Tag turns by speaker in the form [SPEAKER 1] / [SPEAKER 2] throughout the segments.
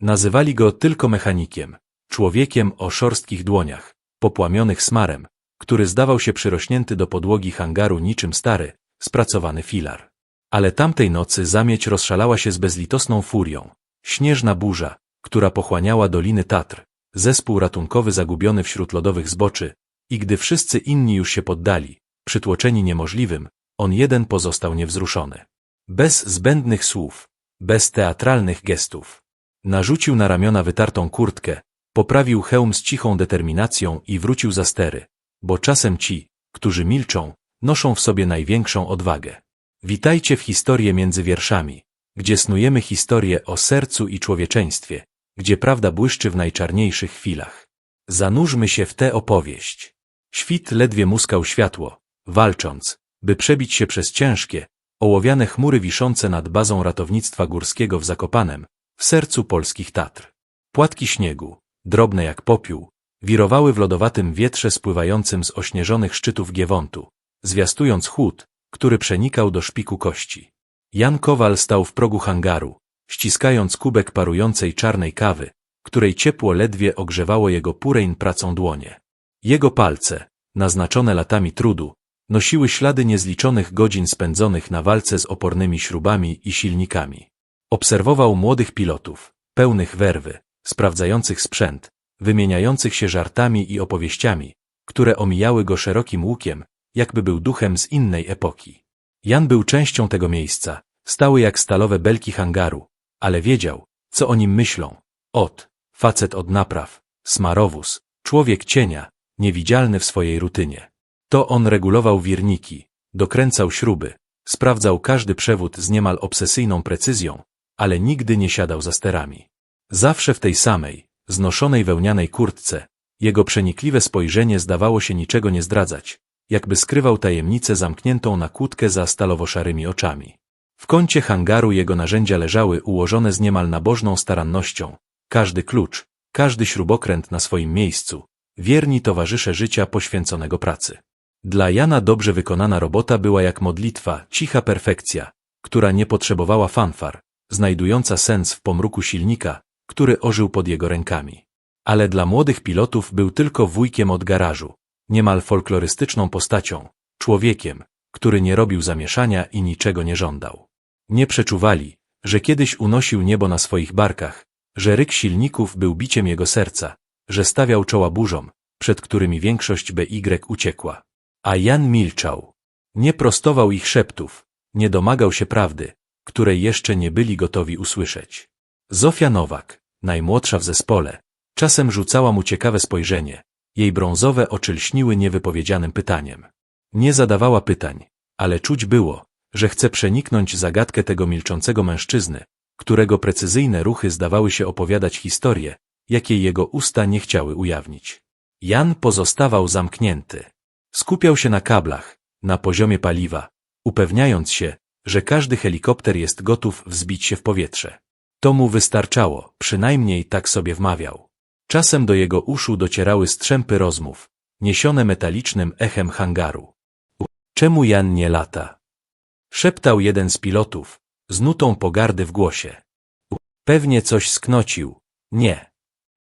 [SPEAKER 1] Nazywali go tylko mechanikiem, człowiekiem o szorstkich dłoniach, popłamionych smarem, który zdawał się przyrośnięty do podłogi hangaru niczym stary, spracowany filar. Ale tamtej nocy zamieć rozszalała się z bezlitosną furią. Śnieżna burza, która pochłaniała doliny Tatr, zespół ratunkowy zagubiony wśród lodowych zboczy, i gdy wszyscy inni już się poddali, przytłoczeni niemożliwym, on jeden pozostał niewzruszony. Bez zbędnych słów, bez teatralnych gestów. Narzucił na ramiona wytartą kurtkę, poprawił hełm z cichą determinacją i wrócił za stery, bo czasem ci, którzy milczą, noszą w sobie największą odwagę. Witajcie w historię między wierszami, gdzie snujemy historię o sercu i człowieczeństwie, gdzie prawda błyszczy w najczarniejszych chwilach. Zanurzmy się w tę opowieść. Świt ledwie muskał światło, walcząc, by przebić się przez ciężkie, ołowiane chmury wiszące nad bazą ratownictwa górskiego w Zakopanem, w sercu polskich Tatr. Płatki śniegu, drobne jak popiół, wirowały w lodowatym wietrze spływającym z ośnieżonych szczytów Giewontu, zwiastując chłód, który przenikał do szpiku kości. Jan Kowal stał w progu hangaru, ściskając kubek parującej czarnej kawy, której ciepło ledwie ogrzewało jego purejn pracą dłonie. Jego palce, naznaczone latami trudu, nosiły ślady niezliczonych godzin spędzonych na walce z opornymi śrubami i silnikami. Obserwował młodych pilotów, pełnych werwy, sprawdzających sprzęt, wymieniających się żartami i opowieściami, które omijały go szerokim łukiem, jakby był duchem z innej epoki. Jan był częścią tego miejsca, stały jak stalowe belki hangaru, ale wiedział, co o nim myślą. Ot, facet od napraw, smarowóz, człowiek cienia, niewidzialny w swojej rutynie. To on regulował wirniki, dokręcał śruby, sprawdzał każdy przewód z niemal obsesyjną precyzją, ale nigdy nie siadał za sterami. Zawsze w tej samej, znoszonej wełnianej kurtce, jego przenikliwe spojrzenie zdawało się niczego nie zdradzać, jakby skrywał tajemnicę zamkniętą na kłódkę za stalowo-szarymi oczami. W kącie hangaru jego narzędzia leżały ułożone z niemal nabożną starannością, każdy klucz, każdy śrubokręt na swoim miejscu, wierni towarzysze życia poświęconego pracy. Dla Jana dobrze wykonana robota była jak modlitwa, cicha perfekcja, która nie potrzebowała fanfar, znajdująca sens w pomruku silnika, który ożył pod jego rękami. Ale dla młodych pilotów był tylko wujkiem od garażu, niemal folklorystyczną postacią, człowiekiem, który nie robił zamieszania i niczego nie żądał. Nie przeczuwali, że kiedyś unosił niebo na swoich barkach, że ryk silników był biciem jego serca, że stawiał czoła burzom, przed którymi większość BY uciekła. A Jan milczał. Nie prostował ich szeptów, nie domagał się prawdy, której jeszcze nie byli gotowi usłyszeć. Zofia Nowak, najmłodsza w zespole, czasem rzucała mu ciekawe spojrzenie, jej brązowe oczy lśniły niewypowiedzianym pytaniem. Nie zadawała pytań, ale czuć było, że chce przeniknąć zagadkę tego milczącego mężczyzny, którego precyzyjne ruchy zdawały się opowiadać historię, jakiej jego usta nie chciały ujawnić. Jan pozostawał zamknięty. Skupiał się na kablach, na poziomie paliwa, upewniając się, że każdy helikopter jest gotów wzbić się w powietrze. To mu wystarczało, przynajmniej tak sobie wmawiał. Czasem do jego uszu docierały strzępy rozmów, niesione metalicznym echem hangaru. Czemu Jan nie lata? Szeptał jeden z pilotów, z nutą pogardy w głosie. Pewnie coś sknocił. Nie.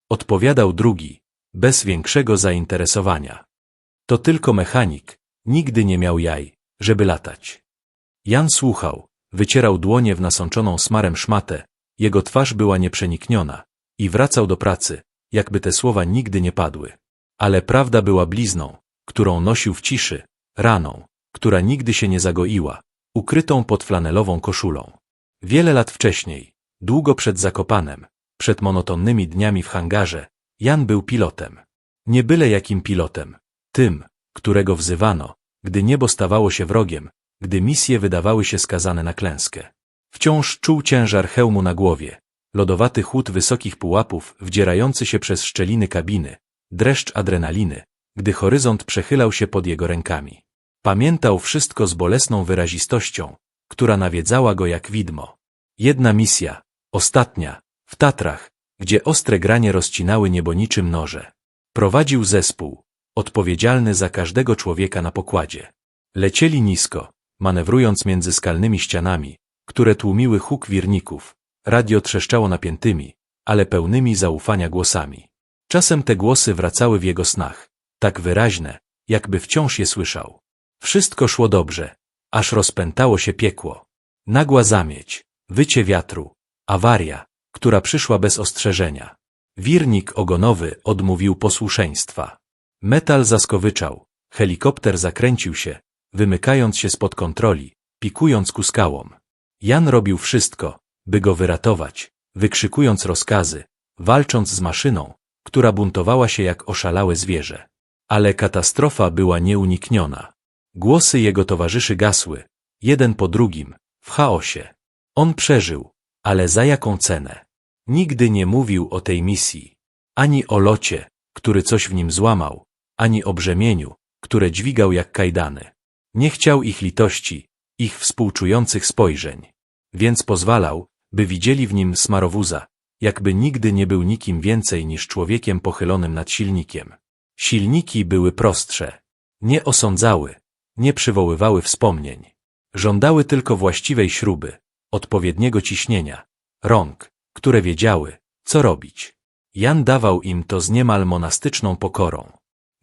[SPEAKER 1] Odpowiadał drugi, bez większego zainteresowania. To tylko mechanik, nigdy nie miał jaj, żeby latać. Jan słuchał, wycierał dłonie w nasączoną smarem szmatę, jego twarz była nieprzenikniona i wracał do pracy, jakby te słowa nigdy nie padły. Ale prawda była blizną, którą nosił w ciszy, raną, która nigdy się nie zagoiła, ukrytą pod flanelową koszulą. Wiele lat wcześniej, długo przed Zakopanem, przed monotonnymi dniami w hangarze, Jan był pilotem. Nie byle jakim pilotem, tym, którego wzywano, gdy niebo stawało się wrogiem, gdy misje wydawały się skazane na klęskę. Wciąż czuł ciężar hełmu na głowie, lodowaty chłód wysokich pułapów wdzierający się przez szczeliny kabiny, dreszcz adrenaliny, gdy horyzont przechylał się pod jego rękami. Pamiętał wszystko z bolesną wyrazistością, która nawiedzała go jak widmo. Jedna misja, ostatnia, w Tatrach, gdzie ostre granie rozcinały niebo niczym noże. Prowadził zespół, odpowiedzialny za każdego człowieka na pokładzie. Lecieli nisko, manewrując między skalnymi ścianami, które tłumiły huk wirników, radio trzeszczało napiętymi, ale pełnymi zaufania głosami. Czasem te głosy wracały w jego snach, tak wyraźne, jakby wciąż je słyszał. Wszystko szło dobrze, aż rozpętało się piekło. Nagła zamieć, wycie wiatru, awaria, która przyszła bez ostrzeżenia. Wirnik ogonowy odmówił posłuszeństwa. Metal zaskowyczał, helikopter zakręcił się, wymykając się spod kontroli, pikując ku skałom. Jan robił wszystko, by go wyratować, wykrzykując rozkazy, walcząc z maszyną, która buntowała się jak oszalałe zwierzę. Ale katastrofa była nieunikniona. Głosy jego towarzyszy gasły, jeden po drugim, w chaosie. On przeżył, ale za jaką cenę? Nigdy nie mówił o tej misji, ani o locie, który coś w nim złamał, ani o brzemieniu, które dźwigał jak kajdany. Nie chciał ich litości, ich współczujących spojrzeń, więc pozwalał, by widzieli w nim smarowuza, jakby nigdy nie był nikim więcej niż człowiekiem pochylonym nad silnikiem. Silniki były prostsze, nie osądzały, nie przywoływały wspomnień. Żądały tylko właściwej śruby, odpowiedniego ciśnienia, rąk, które wiedziały, co robić. Jan dawał im to z niemal monastyczną pokorą.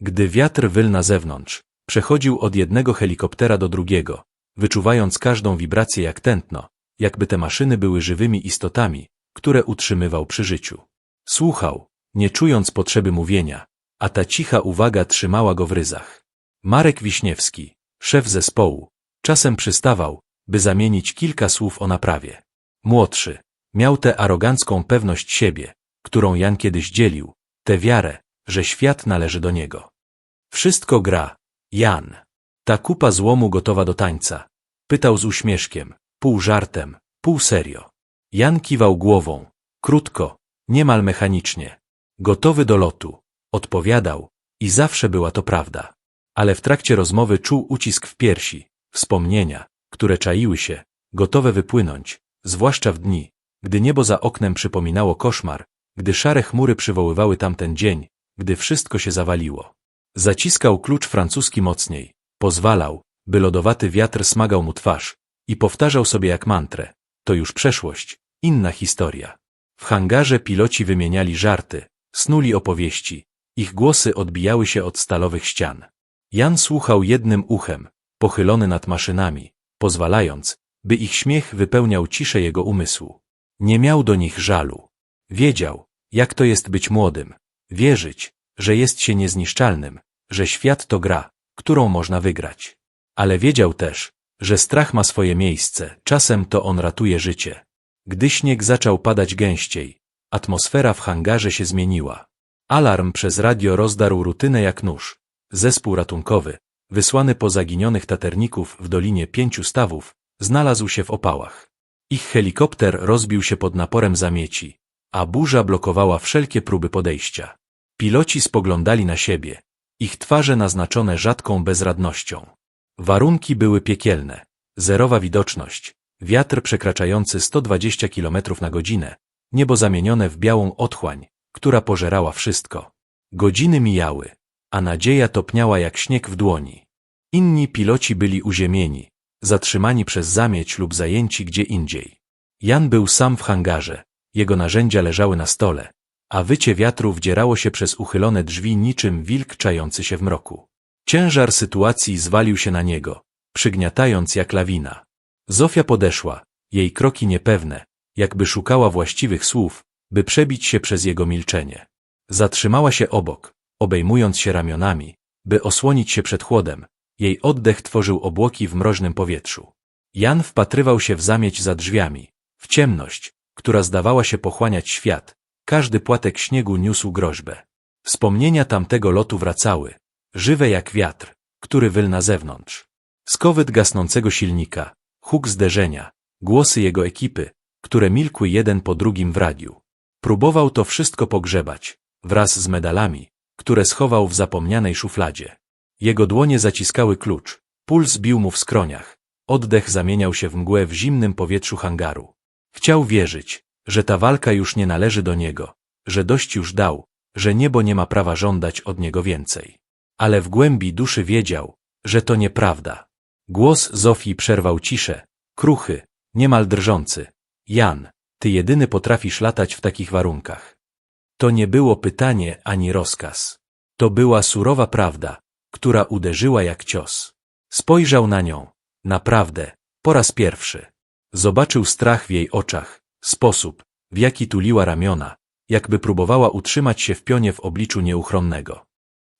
[SPEAKER 1] Gdy wiatr wyl na zewnątrz, przechodził od jednego helikoptera do drugiego, wyczuwając każdą wibrację jak tętno, jakby te maszyny były żywymi istotami, które utrzymywał przy życiu. Słuchał, nie czując potrzeby mówienia, a ta cicha uwaga trzymała go w ryzach. Marek Wiśniewski, szef zespołu, czasem przystawał, by zamienić kilka słów o naprawie. Młodszy, miał tę arogancką pewność siebie, którą Jan kiedyś dzielił, tę wiarę, że świat należy do niego. Wszystko gra, Jan. Ta kupa złomu gotowa do tańca. Pytał z uśmieszkiem, pół żartem, pół serio. Jan kiwał głową, krótko, niemal mechanicznie. Gotowy do lotu. Odpowiadał i zawsze była to prawda. Ale w trakcie rozmowy czuł ucisk w piersi, wspomnienia, które czaiły się, gotowe wypłynąć, zwłaszcza w dni, gdy niebo za oknem przypominało koszmar, gdy szare chmury przywoływały tamten dzień, gdy wszystko się zawaliło. Zaciskał klucz francuski mocniej, pozwalał, by lodowaty wiatr smagał mu twarz i powtarzał sobie jak mantrę. To już przeszłość, inna historia. W hangarze piloci wymieniali żarty, snuli opowieści, ich głosy odbijały się od stalowych ścian. Jan słuchał jednym uchem, pochylony nad maszynami, pozwalając, by ich śmiech wypełniał ciszę jego umysłu. Nie miał do nich żalu. Wiedział, jak to jest być młodym, wierzyć, że jest się niezniszczalnym, że świat to gra, którą można wygrać. Ale wiedział też, że strach ma swoje miejsce, czasem to on ratuje życie. Gdy śnieg zaczął padać gęściej, atmosfera w hangarze się zmieniła. Alarm przez radio rozdarł rutynę jak nóż. Zespół ratunkowy, wysłany po zaginionych taterników w Dolinie Pięciu Stawów, znalazł się w opałach. Ich helikopter rozbił się pod naporem zamieci, a burza blokowała wszelkie próby podejścia. Piloci spoglądali na siebie, ich twarze naznaczone rzadką bezradnością. Warunki były piekielne, zerowa widoczność, wiatr przekraczający 120 km na godzinę, niebo zamienione w białą otchłań, która pożerała wszystko. Godziny mijały, a nadzieja topniała jak śnieg w dłoni. Inni piloci byli uziemieni, zatrzymani przez zamieć lub zajęci gdzie indziej. Jan był sam w hangarze, jego narzędzia leżały na stole, a wycie wiatru wdzierało się przez uchylone drzwi niczym wilk czający się w mroku. Ciężar sytuacji zwalił się na niego, przygniatając jak lawina. Zofia podeszła, jej kroki niepewne, jakby szukała właściwych słów, by przebić się przez jego milczenie. Zatrzymała się obok, obejmując się ramionami, by osłonić się przed chłodem. Jej oddech tworzył obłoki w mroźnym powietrzu. Jan wpatrywał się w zamieć za drzwiami, w ciemność, która zdawała się pochłaniać świat, każdy płatek śniegu niósł groźbę. Wspomnienia tamtego lotu wracały, żywe jak wiatr, który wyl na zewnątrz. Skowyt gasnącego silnika, huk zderzenia, głosy jego ekipy, które milkły jeden po drugim w radiu. Próbował to wszystko pogrzebać, wraz z medalami, które schował w zapomnianej szufladzie. Jego dłonie zaciskały klucz, puls bił mu w skroniach, oddech zamieniał się w mgłę w zimnym powietrzu hangaru. Chciał wierzyć, że ta walka już nie należy do niego, że dość już dał, że niebo nie ma prawa żądać od niego więcej. Ale w głębi duszy wiedział, że to nieprawda. Głos Zofii przerwał ciszę, kruchy, niemal drżący. Jan, Ty jedyny potrafisz latać w takich warunkach. To nie było pytanie ani rozkaz. To była surowa prawda, która uderzyła jak cios. Spojrzał na nią. Naprawdę, po raz pierwszy. Zobaczył strach w jej oczach, sposób, w jaki tuliła ramiona, jakby próbowała utrzymać się w pionie w obliczu nieuchronnego.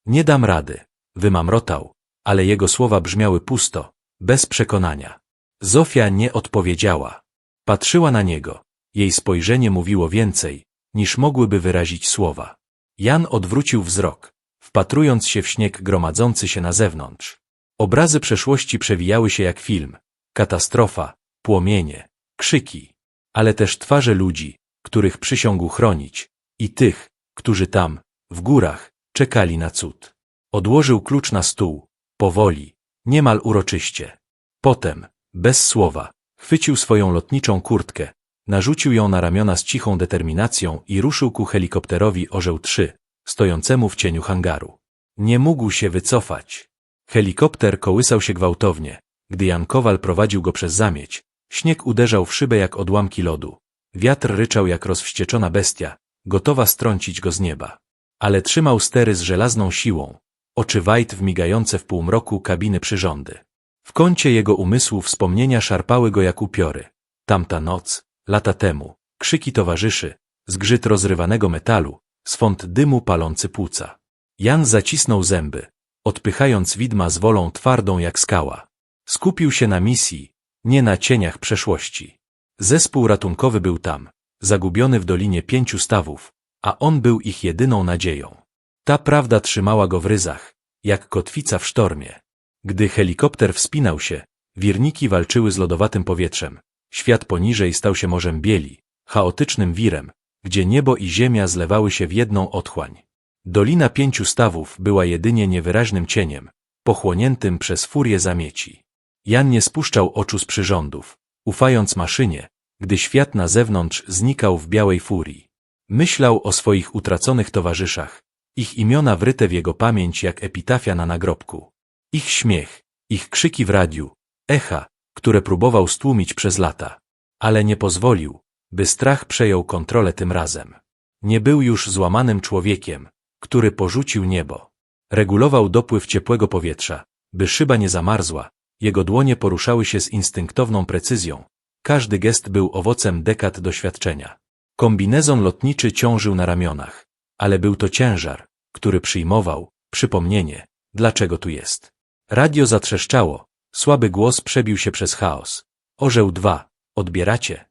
[SPEAKER 1] Nie dam rady, wymamrotał, ale jego słowa brzmiały pusto, bez przekonania. Zofia nie odpowiedziała. Patrzyła na niego. Jej spojrzenie mówiło więcej, niż mogłyby wyrazić słowa. Jan odwrócił wzrok, wpatrując się w śnieg gromadzący się na zewnątrz. Obrazy przeszłości przewijały się jak film. Katastrofa, płomienie, krzyki, ale też twarze ludzi, których przysiągł chronić, i tych, którzy tam, w górach, czekali na cud. Odłożył klucz na stół, powoli, niemal uroczyście. Potem, bez słowa, chwycił swoją lotniczą kurtkę, narzucił ją na ramiona z cichą determinacją i ruszył ku helikopterowi Orzeł 3, stojącemu w cieniu hangaru. Nie mógł się wycofać. Helikopter kołysał się gwałtownie. Gdy Jan Kowal prowadził go przez zamieć, śnieg uderzał w szybę jak odłamki lodu. Wiatr ryczał jak rozwścieczona bestia, gotowa strącić go z nieba. Ale trzymał stery z żelazną siłą, oczy White wmigające w półmroku kabiny przyrządy. W kącie jego umysłu wspomnienia szarpały go jak upiory. Tamta noc, lata temu, krzyki towarzyszy, zgrzyt rozrywanego metalu, swąd dymu palący płuca. Jan zacisnął zęby, odpychając widma z wolą twardą jak skała. Skupił się na misji, nie na cieniach przeszłości. Zespół ratunkowy był tam, zagubiony w Dolinie Pięciu Stawów, a on był ich jedyną nadzieją. Ta prawda trzymała go w ryzach, jak kotwica w sztormie. Gdy helikopter wspinał się, wirniki walczyły z lodowatym powietrzem. Świat poniżej stał się morzem bieli, chaotycznym wirem, gdzie niebo i ziemia zlewały się w jedną otchłań. Dolina Pięciu Stawów była jedynie niewyraźnym cieniem, pochłoniętym przez furię zamieci. Jan nie spuszczał oczu z przyrządów, ufając maszynie, gdy świat na zewnątrz znikał w białej furii. Myślał o swoich utraconych towarzyszach, ich imiona wryte w jego pamięć jak epitafia na nagrobku. Ich śmiech, ich krzyki w radiu, echa, które próbował stłumić przez lata. Ale nie pozwolił, by strach przejął kontrolę tym razem. Nie był już złamanym człowiekiem, który porzucił niebo. Regulował dopływ ciepłego powietrza, by szyba nie zamarzła, jego dłonie poruszały się z instynktowną precyzją. Każdy gest był owocem dekad doświadczenia. Kombinezon lotniczy ciążył na ramionach, ale był to ciężar, który przyjmował, przypomnienie, dlaczego tu jest. Radio zatrzeszczało, słaby głos przebił się przez chaos. Orzeł dwa, odbieracie?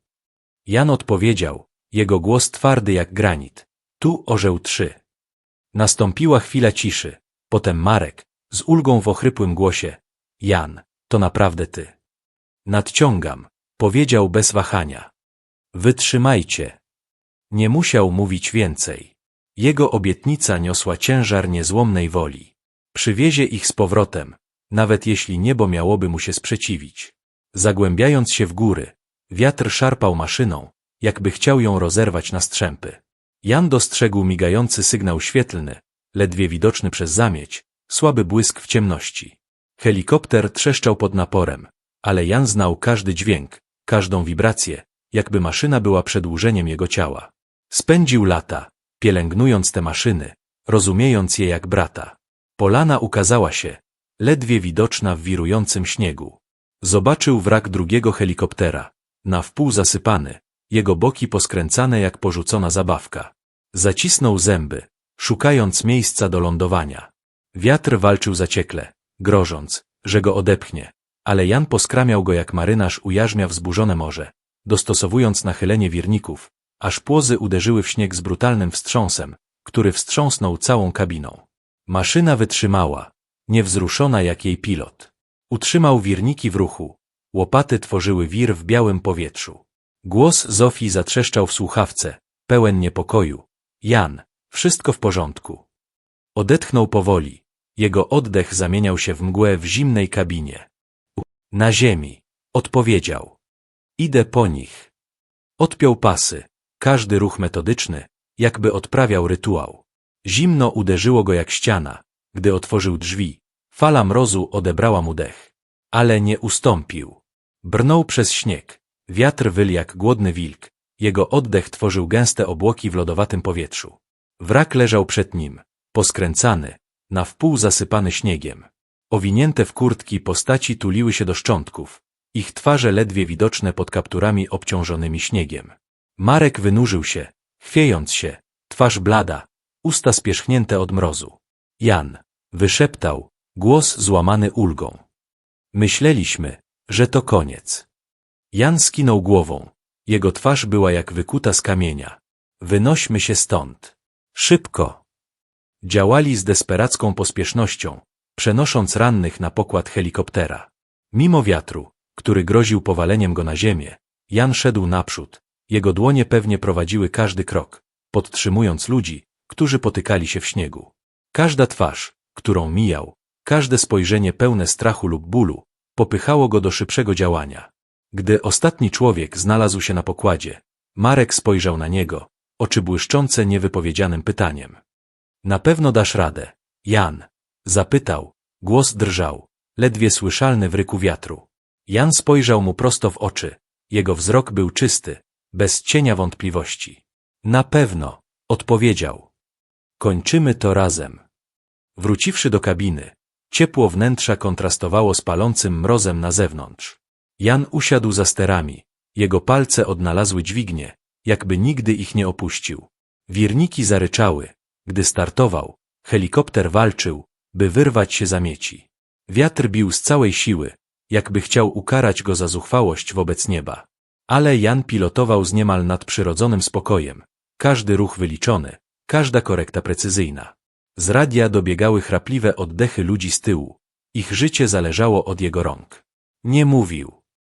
[SPEAKER 1] Jan odpowiedział, jego głos twardy jak granit. Tu orzeł trzy. Nastąpiła chwila ciszy, potem Marek, z ulgą w ochrypłym głosie. Jan, to naprawdę ty. Nadciągam, powiedział bez wahania. Wytrzymajcie. Nie musiał mówić więcej. Jego obietnica niosła ciężar niezłomnej woli. Przywiezie ich z powrotem, nawet jeśli niebo miałoby mu się sprzeciwić. Zagłębiając się w góry, wiatr szarpał maszyną, jakby chciał ją rozerwać na strzępy. Jan dostrzegł migający sygnał świetlny, ledwie widoczny przez zamieć, słaby błysk w ciemności. Helikopter trzeszczał pod naporem, ale Jan znał każdy dźwięk, każdą wibrację, jakby maszyna była przedłużeniem jego ciała. Spędził lata, pielęgnując te maszyny, rozumiejąc je jak brata. Polana ukazała się, ledwie widoczna w wirującym śniegu. Zobaczył wrak drugiego helikoptera, na wpół zasypany, jego boki poskręcane jak porzucona zabawka. Zacisnął zęby, szukając miejsca do lądowania. Wiatr walczył zaciekle, grożąc, że go odepchnie, ale Jan poskramiał go jak marynarz ujarzmia wzburzone morze, dostosowując nachylenie wirników, aż płozy uderzyły w śnieg z brutalnym wstrząsem, który wstrząsnął całą kabiną. Maszyna wytrzymała, niewzruszona jak jej pilot. Utrzymał wirniki w ruchu, łopaty tworzyły wir w białym powietrzu. Głos Zofii zatrzeszczał w słuchawce, pełen niepokoju. Jan, wszystko w porządku. Odetchnął powoli. Jego oddech zamieniał się w mgłę w zimnej kabinie. Na ziemi, odpowiedział. Idę po nich. Odpiął pasy, każdy ruch metodyczny, jakby odprawiał rytuał. Zimno uderzyło go jak ściana, gdy otworzył drzwi. Fala mrozu odebrała mu dech. Ale nie ustąpił. Brnął przez śnieg. Wiatr wyl jak głodny wilk, Jego oddech tworzył gęste obłoki w lodowatym powietrzu. Wrak leżał przed nim, poskręcany, na wpół zasypany śniegiem. Owinięte w kurtki postaci tuliły się do szczątków, ich twarze ledwie widoczne pod kapturami obciążonymi śniegiem. Marek wynurzył się, chwiejąc się, twarz blada, usta spierzchnięte od mrozu. Jan, wyszeptał, głos złamany ulgą. Myśleliśmy, że to koniec. Jan skinął głową. Jego twarz była jak wykuta z kamienia. Wynośmy się stąd. Szybko. Działali z desperacką pospiesznością, przenosząc rannych na pokład helikoptera. Mimo wiatru, który groził powaleniem go na ziemię, Jan szedł naprzód. Jego dłonie pewnie prowadziły każdy krok, podtrzymując ludzi, którzy potykali się w śniegu. Każda twarz, którą mijał, każde spojrzenie pełne strachu lub bólu, popychało go do szybszego działania. Gdy ostatni człowiek znalazł się na pokładzie, Marek spojrzał na niego, oczy błyszczące niewypowiedzianym pytaniem. Na pewno dasz radę, Jan, zapytał, głos drżał, ledwie słyszalny w ryku wiatru. Jan spojrzał mu prosto w oczy, jego wzrok był czysty, bez cienia wątpliwości. Na pewno, odpowiedział. Kończymy to razem. Wróciwszy do kabiny, ciepło wnętrza kontrastowało z palącym mrozem na zewnątrz. Jan usiadł za sterami, jego palce odnalazły dźwignię, jakby nigdy ich nie opuścił. Wirniki zaryczały, gdy startował, helikopter walczył, by wyrwać się za mieci. Wiatr bił z całej siły, jakby chciał ukarać go za zuchwałość wobec nieba. Ale Jan pilotował z niemal nadprzyrodzonym spokojem, każdy ruch wyliczony, każda korekta precyzyjna. Z radia dobiegały chrapliwe oddechy ludzi z tyłu. Ich życie zależało od jego rąk. Nie mówił.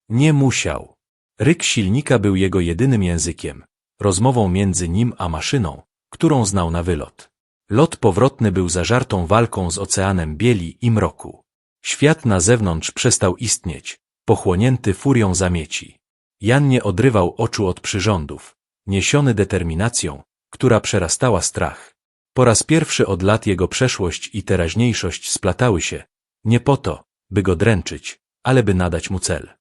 [SPEAKER 1] Nie musiał. Ryk silnika był jego jedynym językiem, rozmową między nim a maszyną, którą znał na wylot. Lot powrotny był zażartą walką z oceanem bieli i mroku. Świat na zewnątrz przestał istnieć, pochłonięty furią zamieci. Jan nie odrywał oczu od przyrządów, niesiony determinacją, która przerastała strach. Po raz pierwszy od lat jego przeszłość i teraźniejszość splatały się, nie po to, by go dręczyć, ale by nadać mu cel.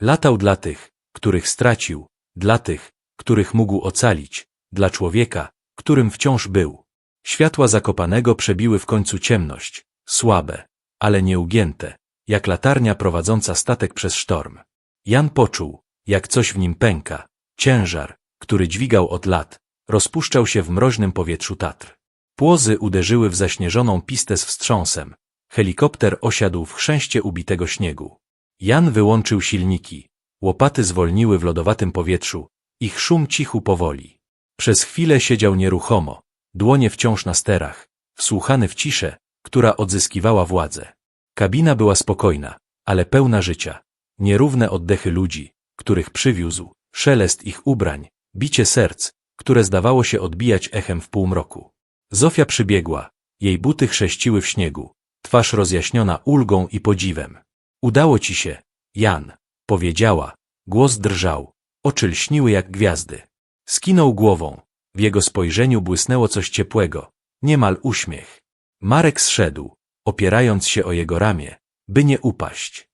[SPEAKER 1] Latał dla tych, których stracił, dla tych, których mógł ocalić, dla człowieka, którym wciąż był. Światła Zakopanego przebiły w końcu ciemność, słabe, ale nieugięte, jak latarnia prowadząca statek przez sztorm. Jan poczuł, jak coś w nim pęka, ciężar, który dźwigał od lat, rozpuszczał się w mroźnym powietrzu Tatr. Płozy uderzyły w zaśnieżoną pistę z wstrząsem. Helikopter osiadł w chrzęście ubitego śniegu. Jan wyłączył silniki. Łopaty zwolniły w lodowatym powietrzu. Ich szum cichu powoli. Przez chwilę siedział nieruchomo, dłonie wciąż na sterach, wsłuchany w ciszę, która odzyskiwała władzę. Kabina była spokojna, ale pełna życia. Nierówne oddechy ludzi, których przywiózł, szelest ich ubrań, bicie serc, które zdawało się odbijać echem w półmroku. Zofia przybiegła, jej buty chrzęściły w śniegu, twarz rozjaśniona ulgą i podziwem. Udało ci się, Jan, powiedziała, głos drżał, oczy lśniły jak gwiazdy. Skinął głową, w jego spojrzeniu błysnęło coś ciepłego, niemal uśmiech. Marek zszedł, opierając się o jego ramię, by nie upaść.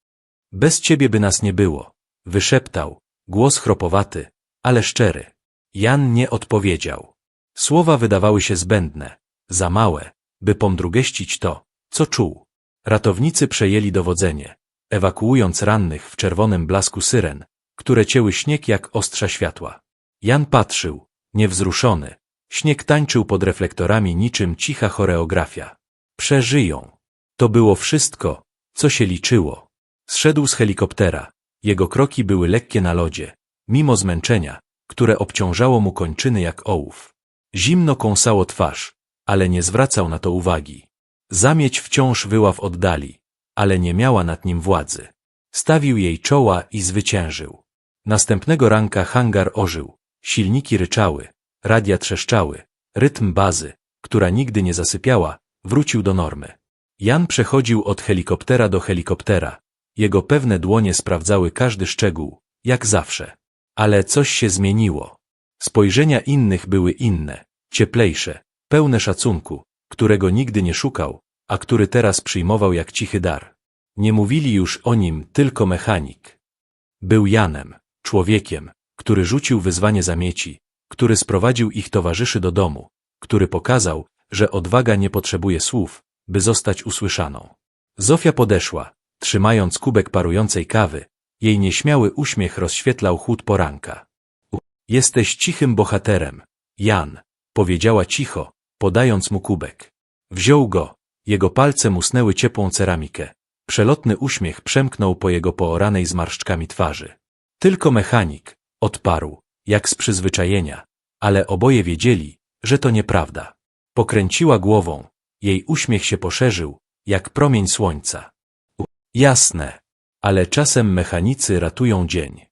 [SPEAKER 1] Bez ciebie by nas nie było, wyszeptał, głos chropowaty, ale szczery. Jan nie odpowiedział. Słowa wydawały się zbędne, za małe, by pomdrugeścić to, co czuł. Ratownicy przejęli dowodzenie, ewakuując rannych w czerwonym blasku syren, które cięły śnieg jak ostrza światła. Jan patrzył, niewzruszony. Śnieg tańczył pod reflektorami niczym cicha choreografia. Przeżyją. To było wszystko, co się liczyło. Zszedł z helikoptera. Jego kroki były lekkie na lodzie, mimo zmęczenia, które obciążało mu kończyny jak ołów. Zimno kąsało twarz, ale nie zwracał na to uwagi. Zamieć wciąż wyła w oddali, ale nie miała nad nim władzy. Stawił jej czoła i zwyciężył. Następnego ranka hangar ożył, silniki ryczały, radia trzeszczały, rytm bazy, która nigdy nie zasypiała, wrócił do normy. Jan przechodził od helikoptera do helikoptera. Jego pewne dłonie sprawdzały każdy szczegół, jak zawsze. Ale coś się zmieniło. Spojrzenia innych były inne, cieplejsze, pełne szacunku, którego nigdy nie szukał, a który teraz przyjmował jak cichy dar. Nie mówili już o nim tylko mechanik. Był Janem, człowiekiem, który rzucił wyzwanie zamieci, który sprowadził ich towarzyszy do domu, który pokazał, że odwaga nie potrzebuje słów, by zostać usłyszaną. Zofia podeszła, trzymając kubek parującej kawy, jej nieśmiały uśmiech rozświetlał chłód poranka. Jesteś cichym bohaterem, Jan, powiedziała cicho, podając mu kubek. Wziął go, jego palce musnęły ciepłą ceramikę. Przelotny uśmiech przemknął po jego pooranej zmarszczkami twarzy. Tylko mechanik, odparł, jak z przyzwyczajenia, ale oboje wiedzieli, że to nieprawda. Pokręciła głową, jej uśmiech się poszerzył, jak promień słońca. Jasne, ale czasem mechanicy ratują dzień.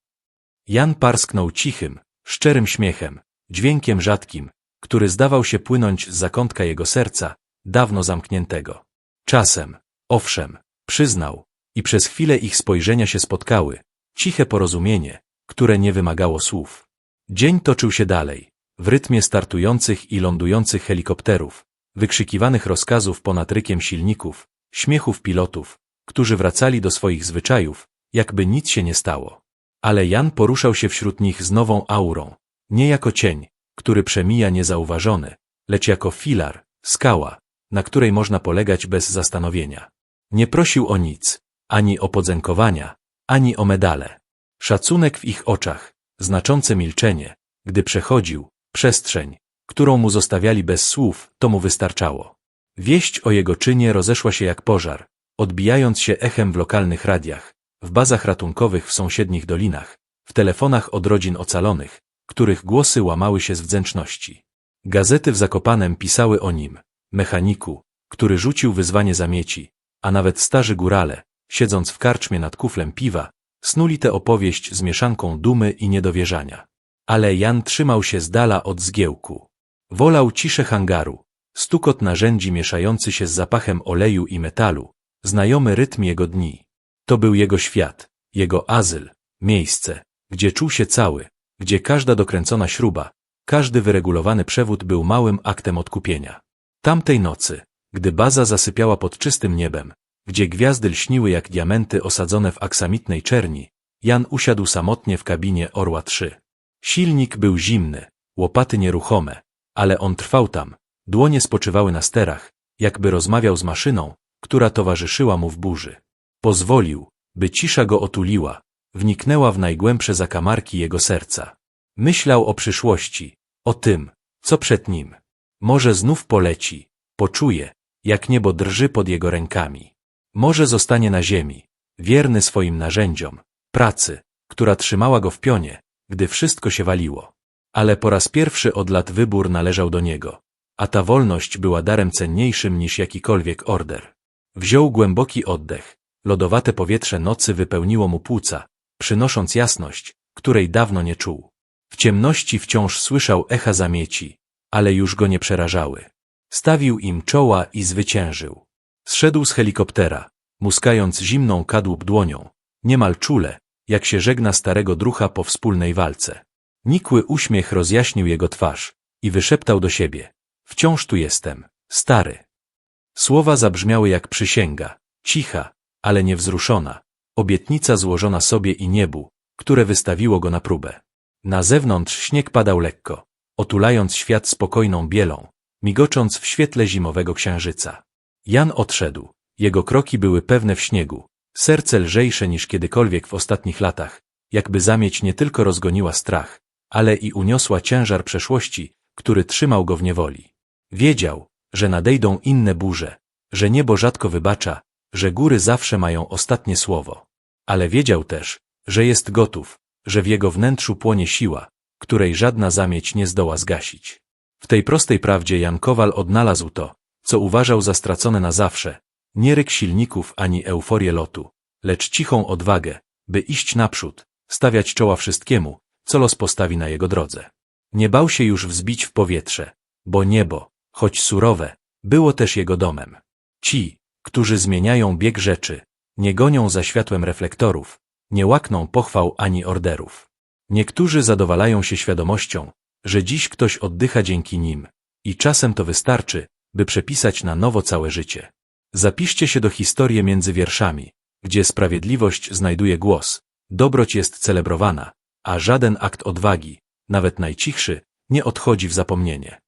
[SPEAKER 1] Jan parsknął cichym, szczerym śmiechem, dźwiękiem rzadkim, który zdawał się płynąć z zakątka jego serca, dawno zamkniętego. Czasem, owszem, przyznał, i przez chwilę ich spojrzenia się spotkały, ciche porozumienie, które nie wymagało słów. Dzień toczył się dalej, w rytmie startujących i lądujących helikopterów, wykrzykiwanych rozkazów ponad rykiem silników, śmiechów pilotów, którzy wracali do swoich zwyczajów, jakby nic się nie stało. Ale Jan poruszał się wśród nich z nową aurą, nie jako cień, który przemija niezauważony, lecz jako filar, skała, na której można polegać bez zastanowienia. Nie prosił o nic, ani o podziękowania, ani o medale. Szacunek w ich oczach, znaczące milczenie, gdy przechodził, przestrzeń, którą mu zostawiali bez słów, to mu wystarczało. Wieść o jego czynie rozeszła się jak pożar, odbijając się echem w lokalnych radiach, w bazach ratunkowych w sąsiednich dolinach, w telefonach od rodzin ocalonych, których głosy łamały się z wdzięczności. Gazety w Zakopanem pisały o nim, mechaniku, który rzucił wyzwanie zamieci, a nawet starzy górale, siedząc w karczmie nad kuflem piwa, snuli tę opowieść z mieszanką dumy i niedowierzania. Ale Jan trzymał się z dala od zgiełku. Wolał ciszę hangaru, stukot narzędzi mieszający się z zapachem oleju i metalu, znajomy rytm jego dni. To był jego świat, jego azyl, miejsce, gdzie czuł się cały, gdzie każda dokręcona śruba, każdy wyregulowany przewód był małym aktem odkupienia. Tamtej nocy, gdy baza zasypiała pod czystym niebem, gdzie gwiazdy lśniły jak diamenty osadzone w aksamitnej czerni, Jan usiadł samotnie w kabinie Orła 3. Silnik był zimny, łopaty nieruchome, ale on trwał tam, dłonie spoczywały na sterach, jakby rozmawiał z maszyną, która towarzyszyła mu w burzy. Pozwolił, by cisza go otuliła, wniknęła w najgłębsze zakamarki jego serca. Myślał o przyszłości, o tym, co przed nim. Może znów poleci, poczuje, jak niebo drży pod jego rękami. Może zostanie na ziemi, wierny swoim narzędziom, pracy, która trzymała go w pionie, gdy wszystko się waliło. Ale po raz pierwszy od lat wybór należał do niego, a ta wolność była darem cenniejszym niż jakikolwiek order. Wziął głęboki oddech, lodowate powietrze nocy wypełniło mu płuca, przynosząc jasność, której dawno nie czuł. W ciemności wciąż słyszał echa zamieci, ale już go nie przerażały. Stawił im czoła i zwyciężył. Zszedł z helikoptera, muskając zimną kadłub dłonią, niemal czule, jak się żegna starego drucha po wspólnej walce. Nikły uśmiech rozjaśnił jego twarz i wyszeptał do siebie. Wciąż tu jestem, stary. Słowa zabrzmiały jak przysięga, cicha, ale niewzruszona, obietnica złożona sobie i niebu, które wystawiło go na próbę. Na zewnątrz śnieg padał lekko, otulając świat spokojną bielą, migocząc w świetle zimowego księżyca. Jan odszedł, jego kroki były pewne w śniegu, serce lżejsze niż kiedykolwiek w ostatnich latach, jakby zamieć nie tylko rozgoniła strach, ale i uniosła ciężar przeszłości, który trzymał go w niewoli. Wiedział, że nadejdą inne burze, że niebo rzadko wybacza, że góry zawsze mają ostatnie słowo. Ale wiedział też, że jest gotów, że w jego wnętrzu płonie siła, której żadna zamieć nie zdoła zgasić. W tej prostej prawdzie Jan Kowal odnalazł to, co uważał za stracone na zawsze, nie ryk silników ani euforię lotu, lecz cichą odwagę, by iść naprzód, stawiać czoła wszystkiemu, co los postawi na jego drodze. Nie bał się już wzbić w powietrze, bo niebo, choć surowe, było też jego domem. Ci, którzy zmieniają bieg rzeczy, nie gonią za światłem reflektorów, nie łakną pochwał ani orderów. Niektórzy zadowalają się świadomością, że dziś ktoś oddycha dzięki nim i czasem to wystarczy, by przepisać na nowo całe życie. Zapiszcie się do historii między wierszami, gdzie sprawiedliwość znajduje głos, dobroć jest celebrowana, a żaden akt odwagi, nawet najcichszy, nie odchodzi w zapomnienie.